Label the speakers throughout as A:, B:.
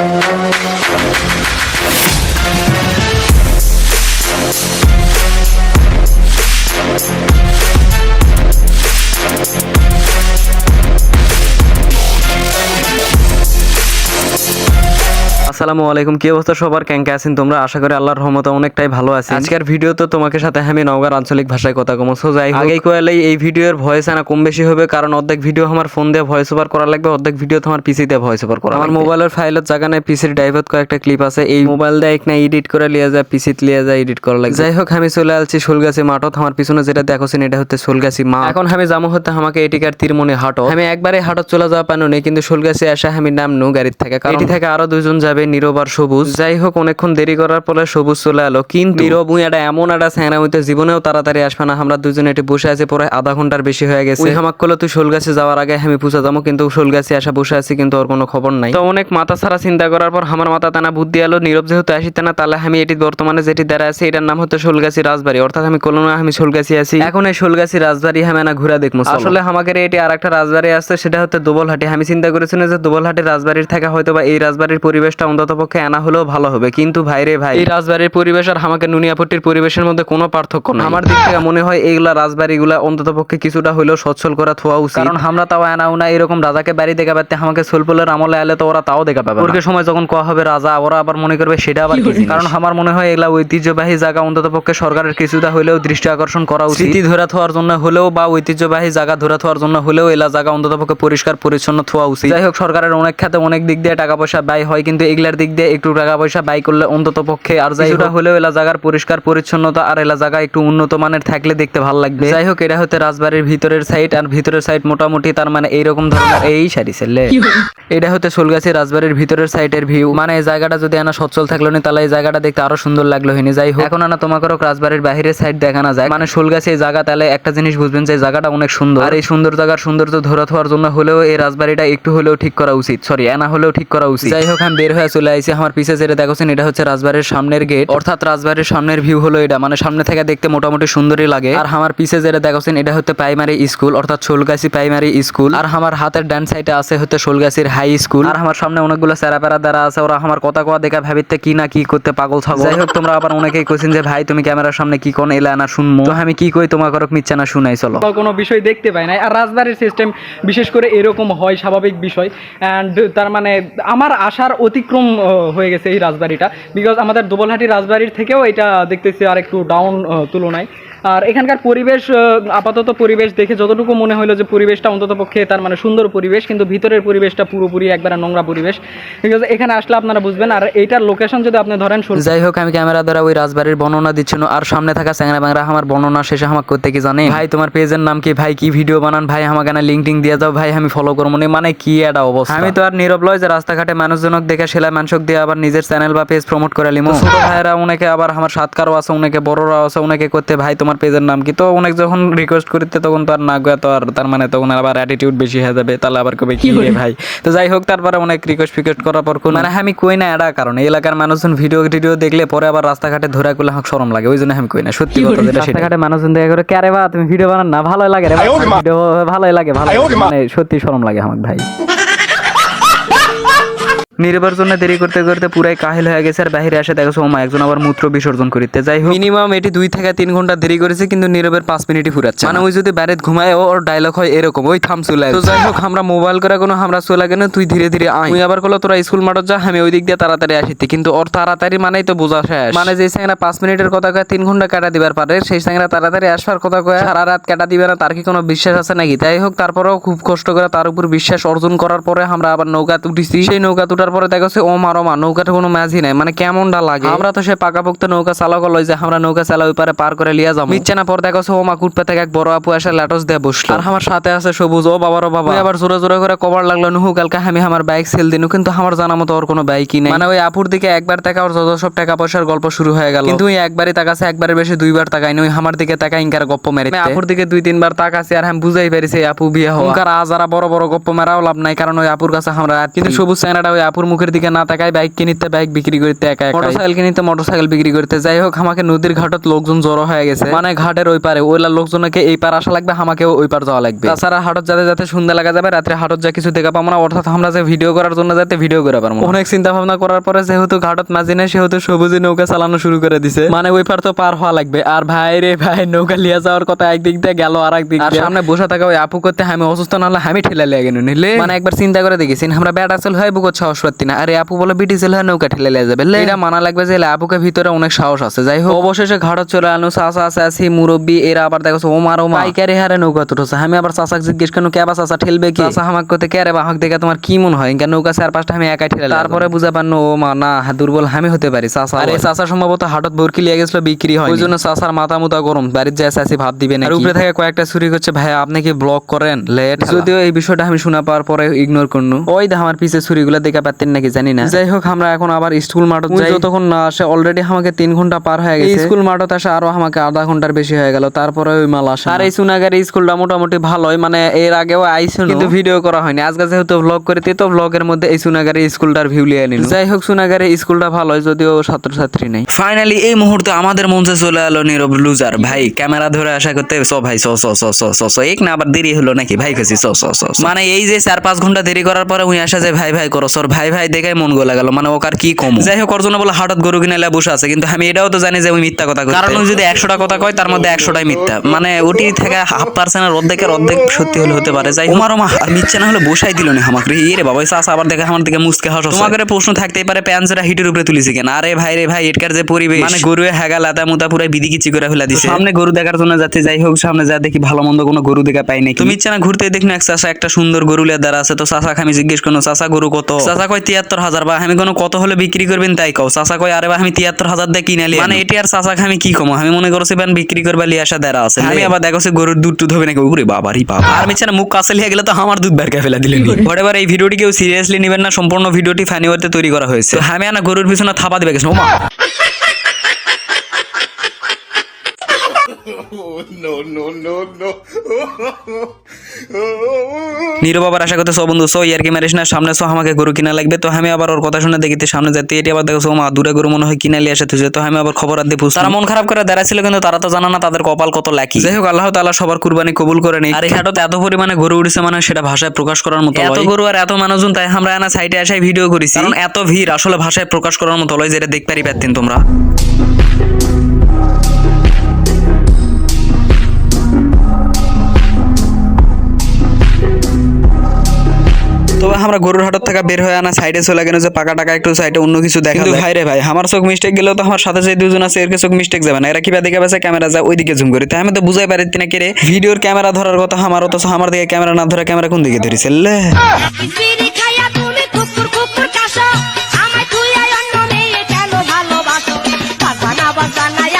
A: Thank you. আসসালামু আলাইকুম। কি অবস্থা সবার? ক্যাঙ্কে আছেন তোমরা? আশা করি আল্লাহর রহমতে অনেকটাই ভালো আছে আজকের ভিডিও তো তোমাকে সাথে আমি নওগাঁর আঞ্চলিক ভাষায় কথা কমো সো যাই হোক, আগেই কয়ালেই এই ভিডিওর ভয়েস আনা কম বেশি হবে কারণ অর্ধেক ভিডিও আমার ফোন দিয়ে ভয়েস ওভার করা লাগবে অর্ধেক ভিডিও তোমার পিসি দিয়ে ভয়েস ওভার করা আমার মোবাইলের ফাইলের জায়গা নেই পিসির ড্রাইভার কয়েকটা ক্লিপ আছে। এই মোবাইল দিয়ে এক না এডিট করে লিয়ে যায় পিসিত লিয়ে যায় এডিট করা লাগে যাই হোক আমি চলে আসছি সোলগাছি মাঠত। আমার পিছনে যেটা দেখছেন এটা হচ্ছে সোলগাছি মা এখন আমি যাব হতে আমাকে এটিকার তীরমণি হাটত। আমি একবারে হাটত চলে যাওয়া পানো নেই কিন্তু সোলগাছি আসা আমি নাম নু গাড়ির থেকে। কারণ এটি থেকে আরও দুজন যাবে নীরব আর সবুজ। যাই হোক অনেকক্ষণ দেরি করার পরে সবুজ চলে এলো। কিন্তু নীরব এটা এমন একটা স্যাংরা হইতে জীবনেও তাড়াতাড়ি আসবে না। আমরা দুজন এটি বসে আছি পরে আধা ঘণ্টার বেশি হয়ে গেছে। ওই আমাক কলো তুই সোলগাছি যাওয়ার আগে আমি পুষে যাব কিন্তু সোলগাছি আসা বসে আছি কিন্তু ওর কোনো খবর নাই। তো অনেক মাথা ছাড়া চিন্তা করার পর আমার মাথা টানা বুদ্ধি এলো নীরব যেহেতু আসিতে না তাহলে আমি এটি বর্তমানে যেটি দ্বারা আছে এটার নাম হচ্ছে সোলগাছি রাজবাড়ি। অর্থাৎ আমি কোনো না আমি সোলগাছি আছি। এখন এই সোলগাছি রাজবাড়ি আমি না ঘুরা দেখব আসলে আমাদের এটি আর একটা রাজবাড়ি আছে সেটা হচ্ছে দোবলহাটি। আমি চিন্তা করেছিলাম যে দোবলহাটি রাজবাড়ির থাকা হয়তো বা এই রাজবাড়ির পরিবেশটা অন্তত পক্ষে আনা হলেও ভালো হবে। কিন্তু ভাই রে ভাই এই রাজবাড়ির পরিবেশ আর আমাকে নুনিয়াপট্টির পরিবেশের মধ্যে কোনো পার্থক্য নেই। আমার দিক থেকে মনে হয় এইগুলা রাজবাড়িগুলা অন্তত পক্ষে কিছুটা হলেও সচ্ছল করা থোয়া উচিত। কারণ আমরা তাও আনা উনা এরকম রাজাকে বাড়ি দেখা পাতে আমাকে সোলপলের আমলে আলে তো ওরা তাও দেখা পাবে ওরকে সময় যখন কোয়া হবে রাজা ওরা আবার মনে করবে সেটা আবার কারণ আমার মনে হয় এগুলা ঐতিহ্যবাহী জায়গা অন্তত পক্ষে সরকারের কিছুটা হলেও দৃষ্টি আকর্ষণ করা উচিত। স্মৃতি ধরে থাকার জন্য হলেও বা ঐতিহ্যবাহী জায়গা ধরে থাকার জন্য হলেও এলা জায়গা অন্তত পক্ষে পরিষ্কার পরিচ্ছন্ন থোয়া উচিত। যাই হোক সরকারের অনেক খাতে অনেক দিক দিয়ে টাকা পয়সা ব্যয় হয় কিন্তু এগুলার দিক দিয়ে একটু টাকা পয়সা ব্যয় করলে অন্তত পক্ষে আর যাই হোক হলেও এলা জায়গার পরিষ্কার পরিচ্ছন্নতা আর এলা জায়গা একটু উন্নত মানের থাকলে দেখতে ভালো লাগবে। যাই হোক এটা হচ্ছে রাজবাড়ির ভিতরের সাইড আর ভিতরের সাইড মোটামুটি তার মানে এইরকম ধরনের এই সারি সেলে এটা হচ্ছে সোলগাছি রাজবাড়ির ভিতরের সাইডের ভিউ মানে এই জায়গাটা যদি আনা সচ্ছল থাকল না তাহলে এই জায়গাটা দেখতে আরও সুন্দর লাগল হয়নি। যাই হোক এখন আনা তোমাকে রাজবাড়ির বাহিরের সাইড দেখানো যায় মানে সোলগাছি এই জায়গা তাহলে একটা জিনিস বুঝবেন যে জায়গাটা অনেক সুন্দর। আর এই সুন্দর জায়গার সৌন্দর্য ধরে থাকার জন্য হলেও এই রাজবাড়িটা একটু হলেও ঠিক করা উচিত। সরি এনা হলেও ঠিক করা উচিত। যাই হোক আমি বের হয়ে চলে আইছি, আমার পিছে যেটা দেখছেন এটা হচ্ছে রাজবাড়ির সামনের গেট অর্থাৎ রাজবাড়ির সামনের ভিউ হলো এটা মানে সামনে থেকে দেখতে মোটামুটি সুন্দরই লাগে। আর আমার পিছে যেটা দেখছেন এটা হচ্ছে প্রাইমারি স্কুল অর্থাৎ সোলগাছি প্রাইমারি স্কুল আর আমার হাতের ডান সাইডে আছে হচ্ছে সোলগাছির হাই স্কুল আর আমার সামনে অনেকগুলো প্যারা দ্বারা আছে, ওরা আমার কথা কথা দেখা ভাবিতে কি না কি করতে পাগল থাকো যাই হোক, তোমরা আবার অনেকেই কোশ্চেন যে, ভাই, তুমি ক্যামেরার সামনে কি কোন এলা না শুনব তো আমি কি কই, তোমাকে মিচ্ছা না শুনাই, চলো।
B: কোনো বিষয় দেখতে পাই না। আর রাজবাড়ির সিস্টেম বিশেষ করে এরকম হয়, স্বাভাবিক বিষয়। অ্যান্ড তার মানে আমার আশার অতিক্রম হয়ে গেছে এই রাজবাড়িটা। বিকজ আমাদের দুবলহাটি রাজবাড়ির থেকেও এটা দেখতেছি আর একটু ডাউন তুলনায়। আর এখানকার পরিবেশ আপাতত পরিবেশ দেখে যতটুকু মনে হলো যে পরিবেশটা অন্তত পক্ষে তার মানে সুন্দর পরিবেশ কিন্তু ভিতরের পরিবেশটা পুরোপুরি একবারে নোংরা পরিবেশ। বিকজ এখানে আসলে আপনারা বুঝবেন আর এইটার লোকেশন যদি আপনি ধরেন
A: যাই হোক আমি ক্যামেরা দ্বারা ওই রাজবাড়ির বর্ণনা দিচ্ছিল আর সামনে থাকা চ্যাংরা ব্যাংরা আমার বর্ণনা শেষে আমাকে করতে কি জানে? ভাই তোমার পেজের নাম কি? ভাই কি ভিডিও বানান? ভাই আমাকে না লিঙ্ক টিং দিয়ে দাও ভাই আমি ফলো করব না। মানে কি একটা অবস্থা? আমি তো আর নীরব লয় যে রাস্তাঘাটে মানুষজনক দেখে সেলাই মানুষক দিয়ে আবার নিজের চ্যানেল বা পেজ প্রমোট করে লিমো। ছোট ভাইরা অনেকে আবার আমার সাতকারও আছে অনেকে বড়রাও আছে অনেকে করতে ভাই তোমার পেজের নাম কি? তো অনেক যখন রিকোয়েস্ট করতে তখন তো আর না গয়া তো আর তার মানে তখন আবার অ্যাটিটিউড বেশি হয়ে যাবে তাহলে আবার কবে কি রে ভাই? তো যাই হোক তারপরে অনেক রিকোয়েস্ট ফিকোয়েস্ট করার পর কোন- মানে আমি কই না এটা কারণ এই এলাকার মানুষজন ভিডিও টিডিও দেখলে পরে আবার রাস্তাঘাটে ধরা করলে আমার শরম লাগে ওই জন্য আমি কই না সত্যি কথা যেটা রাস্তাঘাটে মানুষজন দেখা করে কে বা তুমি ভিডিও বানান না ভালোই লাগে রে ভিডিও ভালোই লাগে ভালো মানে সত্যি শরম লাগে আমার ভাই। নির্বার জন্য দেরি করতে করতে পুরাই কাহিল হয়ে গেছে আর বাইরে এসে দেখো ওমা একজন আবার মূত্র বিসর্জন করিতে। যাই হোক। মিনিমাম এটি দুই থেকে তিন ঘণ্টা দেরি করেছে কিন্তু নীরবের পাঁচ মিনিটই ফুরাচ্ছে। মানে ওই যদি বাইরে ঘুমায় ওর ডায়লগ হয় এরকম ওই থাম চলে তো যাই হোক আমরা মোবাইল করে কোনো আমরা চলে গেলে তুই ধীরে ধীরে আয়। তুই আবার কলো তোরা স্কুল মাঠত যা আমি ওই দিক দিয়ে তাড়াতাড়ি আসিতে। কিন্তু ওর তাড়াতাড়ি মানেই তো বোঝা শেষ। মানে যে স্যাংরা পাঁচ মিনিটের কথা কয় তিন ঘণ্টা কাটা দিবার পারে সেই স্যাংরা তাড়াতাড়ি আসবার কথা কয় সারা রাত কাটা দিবে না তার কি কোনো বিশ্বাস আছে নাকি? তাই হোক তারপরেও খুব কষ্ট করে তার উপর বিশ্বাস অর্জন করার পরে আমরা আবার নৌকা উঠেছি সেই নৌকা উঠার পরে দেখছে ও মারো মা নৌকাটা কোনো ম্যাচই নাই। মানে কেমনটা লাগে? আমরা তো সে পাকাপোক্ত নৌকা চালক লই যে আমরা নৌকা চালা ওই পারে পার করে লিয়া যাব। মিচ্ছে না পর দেখছে ও মা কুটপে থেকে এক বড় আপু এসে ল্যাটস দিয়ে বসল। আর আমার সাথে আছে সবুজ ও বাবার ও বাবা আবার জোরে জোরে করে কবার লাগল নুহু কালকে আমি আমার বাইক সেল দিনু। কিন্তু আমার জানা মতো ওর কোনো বাইকই নেই। মানে ওই আপুর দিকে একবার টাকা ওর যত সব টাকা পয়সার গল্প শুরু হয়ে গেল। কিন্তু ওই একবারই তাকাছে একবারের বেশি দুইবার তাকাই ওই আমার দিকে তাকা ইনকার গপ্প মেরে আপুর দিকে দুই তিনবার তাকাছে আর আমি বুঝাই পারিছি আপু বিয়ে হওয়া। আর আজারা বড় বড় গপ্প মেরাও লাভ নাই কারণ ওই আপুর কাছে আমরা কিন্তু সবুজ চেহারাটা ওই আপুর আপুর মুখের দিকে না তাকায় বাইক কিনিতে বাইক বিক্রি করতে একা একা মোটরসাইকেল কিনিতে মোটরসাইকেল বিক্রি করতে। যাই হোক আমাকে নদীর ঘাটত লোকজন জড়ো হয়ে গেছে। মানে ঘাটের ওই পারে। ওইলা লোকজনকে এই পার আসা লাগবে আমাকেও ওই পার যাওয়া লাগবে। তাছাড়া হাটত যাতে যাতে সুন্দর লাগা যাবে রাত্রে হাটত যা কিছু দেখা পাবো না। অর্থাৎ আমরা যে ভিডিও করার জন্য যাতে ভিডিও করে পারব অনেক চিন্তা ভাবনা করার পরে যেহেতু ঘাটত মাঝি নেই সেহেতু সবুজে নৌকা চালানো শুরু করে দিছে। মানে ওই পার তো পার হওয়া লাগবে। আর ভাই রে ভাই নৌকা লিয়ে যাওয়ার কথা একদিক দিয়ে গেল আর একদিক আর সামনে বসে থাকা ওই আপু করতে আমি অসুস্থ না হলে আমি ঠেলা লেগে নিলে মানে একবার চিন্তা করে দেখেছি আমরা ব্যাট আসল হয় বুকত সাহস না। আরে আপু বলে নৌকা ঠেলে যাবে। লে, এটা মানা লাগবে যে আপুকে ভিতরে অনেক সাহস আছে। যাই হোক। অবশেষে ঘাটত চলে আনো চাষা আছে আছি মুরব্বী এরা আবার দেখো ওমার ওমা পাইকারি হারে নৌকা তুলছে আমি আবার চাষাক জিজ্ঞেস কেন কেবা চাষা ঠেলবে কি? চাষা আমাকে করতে কে রে বাহক দেখে তোমার কি মনে হয়? নৌকা চার পাঁচটা আমি একাই ঠেলে তারপরে বুঝা পারনো ও মা না দুর্বল আমি হতে পারি চাষা আরে চাষা সম্ভবত হাটত বরকি লিয়ে গেছিল বিক্রি হয় ওই জন্য চাষার মাথা মুতা গরম বাড়ির যায় চাষি ভাব দিবে না উপরে থেকে কয়েকটা চুরি করছে ভাই আপনি কি ব্লক করেন? লেট যদিও এই বিষয়টা আমি শোনা পাওয়ার পরে ইগনোর করনু। ওই দেখ আমার পিছে চুরিগুলো দেখা পাচ্ছেন নাকি জানি না। যাই হোক আমরা এখন আবার স্কুল মাঠত যাই। যতক্ষণ না আসে অলরেডি আমাকে তিন ঘণ্টা পার হয়ে গেছে। স্কুল মাঠত আসে আরও আমাকে আধা ঘণ্টার বেশি হয়ে গেল তারপরে ওই মাল আসে আর এই সুনাগারি স্কুলটা মোটামুটি ভালোই মানে এর আগেও আইসুন কিন্তু ভিডিও করা হয়নি। আজকে যেহেতু ব্লগ করে তো ব্লগের মধ্যে এই সুনাগারি স্কুলটার ভিউ লিয়ে নিল যাই হোক সুনাগারি স্কুলটা ভালোই যদিও ছাত্রছাত্রী নেই।
C: ফাইনালি এই মুহূর্তে আমাদের মঞ্চে চলে এলো নীরব লুজার ভাই ক্যামেরা ধরে আসা করতে স ভাই স স স স স স এক না আবার দেরি হলো নাকি? ভাই কাছি স স স স। মানে এই যে চার পাঁচ ঘণ্টা দেরি করার পরে উনি আসা যায় ভাই ভাই করো সর ভাই ভাই ভাই দেখে মন গোলা গেল। মানে ওকার কি কম? যাই হোক ওর জন্য বলে হাটত গরু কিনে বসে আছে। কিন্তু আমি এটাও তো জানি যে ওই মিথ্যা কথা কয় কারণ ও যদি একশোটা কথা কয় তার মধ্যে একশোটাই মিথ্যা। মানে ওটি থেকে হাফ পার্সেন্টের অর্ধেকের অর্ধেক সত্যি হলে হতে পারে। যাই ওমার ওমা আর মিথ্যা না হলে বসাই দিল না আমাকে। রে রে বাবা চাষা আবার দেখে আমার দিকে মুসকে হাসো তোমাদের প্রশ্ন থাকতেই পারে প্যান্সরা হিটের উপরে তুলিছে কেন? আরে ভাই রে ভাই এটকার যে পরিবেশ। মানে গরু হেগা লাতা মুতা পুরো বিধি কিচি করে ফেলা দিছে। সামনে গরু দেখার জন্য যাতে যাই হোক সামনে যা দেখি ভালো মন্দ কোনো গরু দেখা পাই নাকি। তুমি ইচ্ছা না ঘুরতে দেখুন এক চাষা একটা সুন্দর গরু লেদার দ্বারা আছে। তো চাষা আমি জিজ্ঞেস করো চাষা গরু কত? চাষা কয় তিয়াত্তর হাজার? বা আমি কোনো কত হলে বিক্রি করবেন তাই কও। চাষা কয় আরে বা আমি তিয়াত্তর হাজার দিয়ে কিনে মানে এটি আর চাষা আমি কি কমো? আমি মনে করছি বেন বিক্রি করবা লিয়ে আসা দেরা আছে। আমি আবার দেখো সে গরুর দুধ টুধ হবে নাকি? উরে বাবারই বাবা। আর মিছানা না মুখ কাছে লিয়ে গেলে তো আমার দুধ বের ফেলা দিলেন এবার এই ভিডিওটি কেউ সিরিয়াসলি নেবেন না সম্পূর্ণ ভিডিওটি ফানিওয়ারতে তৈরি করা হয়েছে। আমি আনা গরুর পিছনে থাপা দিবে গেছে নীরব আবার আশা করতে সব বন্ধু সো ইয়ার কি মারিস না? সামনে সো আমাকে গরু কিনা লাগবে। তো আমি আবার ওর কথা শুনে দেখিতে সামনে যাতে এটি আবার দেখো সো মা দূরে গরু মনে হয় কিনা লিয়ে আসে তো আমি আবার খবর আর দিয়ে তারা মন খারাপ করে দাঁড়াইছিল কিন্তু তারা তো জানা না তাদের কপাল কত লাকি যাই হোক আল্লাহ তাআলা সবার কুরবানি কবুল করে নেই আর এই হাটতে এত পরিমাণে গরু উঠেছে মানে সেটা ভাষায় প্রকাশ করার মতো এত গরু আর এত মানুষজন তাই আমরা এনা সাইডে আসাই ভিডিও করেছি। কারণ এত ভিড় আসলে ভাষায় প্রকাশ করার মতো লয় যেটা দেখতে পারি পারতেন তোমরা। তবে আমরা গরুর হাটত থেকে বের হয়ে আনা সাইডে চলে গেল যে পাকা টাকা একটু সাইডে অন্য কিছু দেখা কিন্তু ভাই রে ভাই আমার চোখ মিস্টেক গেলেও তো আমার সাথে যে দুজন আছে এর চোখ মিস্টেক যাবে না। এরা কিবা দেখে পাচ্ছে ক্যামেরা যায় ওইদিকে জুম করি। তাই আমি তো বুঝাই পারি না কেড়ে ভিডিওর ক্যামেরা ধরার কথা আমার তো আমার দিকে ক্যামেরা না ধরে ক্যামেরা কোন দিকে ধরেছে?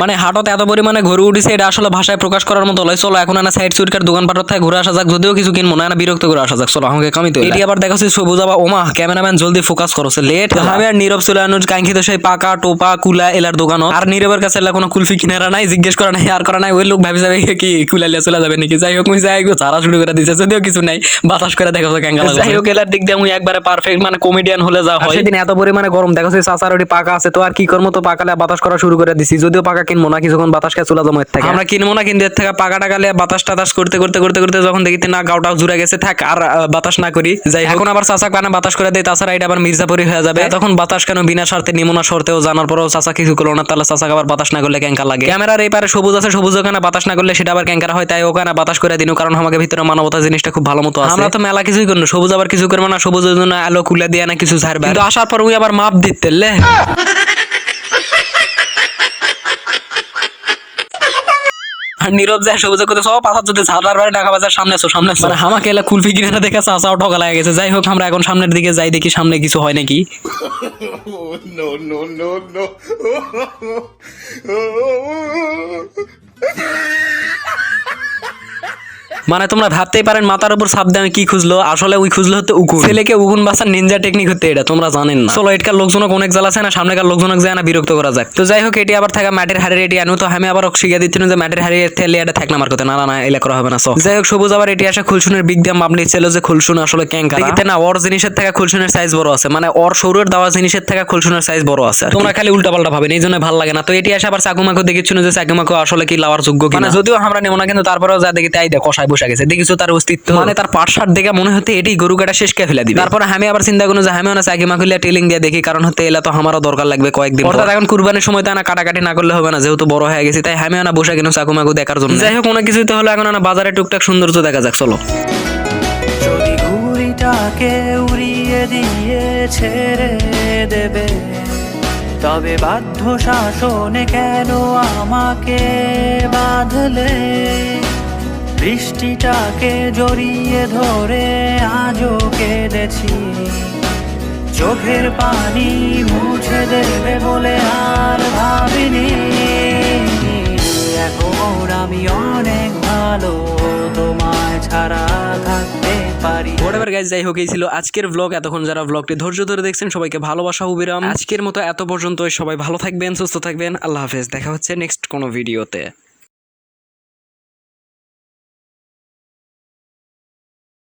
C: মানে হাটত এত পরিমাণে ঘুরে উঠেছে এটা আসলে ভাষায় প্রকাশ করার মতো লয়। চলো এখন না সাইড সুটকার দোকান পাটত থেকে ঘুরে আসা যাক যদিও কিছু কিনবো না বিরক্ত করে আসা যাক। চলো আমাকে কামি তো এটি আবার দেখাচ্ছি সবুজ আবার ওমা ক্যামেরাম্যান জলদি ফোকাস করো লেট আমি আর নীরব চলে আনুর কাঙ্ক্ষিত সেই পাকা টোপা কুলা এলার দোকান আর নীরবের কাছে এলা কোনো কুলফি কিনারা নাই জিজ্ঞেস করা নাই আর করা নাই ওই লোক ভাবি যাবে কি কুলা লিয়া চলে যাবে নাকি? যাই হোক মুই যাই চারা শুরু করে দিছে যদিও কিছু নাই বাতাস করে দেখা ক্যাঙ্গা যাই হোক এলার দিক দিয়ে মুই একবারে পারফেক্ট মানে কমেডিয়ান হলে যা হয়। সেদিন এত পরিমাণে গরম দেখাচ্ছে চাচার পাকা আছে তো আর কি করব? তো পাকালে বাতাস করা শুরু করে দিছি যদিও পাকা কিনবো না কিছুক্ষণ বাতাস খেয়ে চলে এর থেকে? আমরা কিনবো না কিন্তু এর থেকে পাকা টাকালে বাতাস টাতাস করতে করতে করতে করতে যখন দেখিতে না গাউটাও জুড়ে গেছে থাক আর বাতাস না করি। যাই এখন আবার চাচা কানে বাতাস করে দেয় তাছাড়া এটা আবার মির্জাপুরি হয়ে যাবে। তখন বাতাস কেন বিনা স্বার্থে নিমোনা শর্তেও জানার পরেও চাচা কিছু করল না তাহলে চাচা আবার বাতাস না করলে ক্যাঙ্কা লাগে। ক্যামেরার এই পারে সবুজ আছে সবুজ ওখানে বাতাস না করলে সেটা আবার ক্যাঙ্কার হয় তাই ওখানে বাতাস করে দিন কারণ আমাকে ভিতরে মানবতা জিনিসটা খুব ভালো মতো আছে। আমরা তো মেলা কিছুই করব সবুজ আবার কিছু করব না সবুজ জন্য আলো কুলে দিয়ে না কিছু ছাড়বে কিন্তু আসার পর ওই আবার মাপ দিতে আর নীরব যায় সবুজ করতে সব পাথার যদি ঝাড়ার বাড়ি ঢাকা বাজার সামনে আছো সামনে। মানে আমাকে এলা কুলফি কিনে দেখে চাচাও ঠকা লাগে গেছে যাই হোক আমরা এখন সামনের দিকে যাই দেখি সামনে কিছু হয় নাকি
D: নো নো নো no.
C: মানে তোমরা ভাবতেই পারেন মাথার উপর সাপ দিয়ে কি খুঁজলো? আসলে ওই খুঁজলো হতে উকুন। ছেলেকে উকুন বাসার নিনজা টেকনিক হতে এটা তোমরা জানেন না। চলো এটকার লোকজনক অনেক জ্বালা আছে না সামনেকার লোকজনক যায় না বিরক্ত করা যাক। তো যাই হোক এটি আবার থাকা মাটির হাড়ের এটি আনু তো আমি আবার শিখে দিচ্ছি না যে মাটির হাড়ি তেলে এটা থাকলাম আর কথা। না না না এলা করা হবে না সো যাই হোক সবুজ আবার এটি আসা খুলসুনের বিগ দাম আপনি ছিল যে খুলসুন আসলে ক্যাঙ্কা দেখিতে না ওর জিনিসের থেকে খুলসুনের সাইজ বড় আছে। মানে ওর সৌরের দেওয়া জিনিসের থেকে খুলসুনের সাইজ বড় আছে তোমরা খালি উল্টা পাল্টা ভাবেন এই জন্য ভালো লাগে না। তো এটি আসে আবার চাকুমাকো দেখেছিল যে চাকুমাকো আসলে কি লাওয়ার যোগ্য কিনা যদিও আমরা নেব না কিন্তু তারপরেও যা দেখি তাই দেখ কষায় বসে গেছে। দেখিছো তার অস্তিত্ব? মানে তার পাট শার্ট দেখে মনে হতে এটি গরু কাটা শেষ কে ফেলে দিবে। তারপরে আমি আবার চিন্তা করব যে আমি না চাকিমা খুলে টেলিং দিয়ে দেখি কারণ হতে এলা তো আমারও দরকার লাগবে কয়েকদিন অর্থাৎ এখন কুরবানির সময় তো না কাটাকাটি না করলে হবে না যেহেতু বড় হয়ে গেছি তাই আমি না বসে কিনো চাকুমাকু দেখার জন্য। যাই হোক অনেক কিছুই তো হলো এখন না বাজারে টুকটাক সৌন্দর্য দেখা যাক চলো।
A: যদি ঘুড়িটাকে উড়িয়ে দিয়ে ছেড়ে দেবে তবে বাধ্য শাসনে কেন আমাকে বাঁধলে? বৃষ্টিটাকে জড়িয়ে ধরে আজও কেঁদেছি। চোখের পানি মুছে দেবে বলে আর ভাবিনি। এখন আমি অনেক ভালো, তোমায় ছাড়া থাকতে পারি।
C: গাইজ যাই হোক, এই ছিল আজকের ব্লগ এতক্ষণ যারা ব্লগটি ধৈর্য ধরে দেখছেন, সবাইকে ভালোবাসা উবিরাম আজকের মতো এত পর্যন্ত সবাই ভালো থাকবেন, সুস্থ থাকবেন। আল্লাহ হাফেজ। দেখা হচ্ছে নেক্সট কোনো ভিডিওতে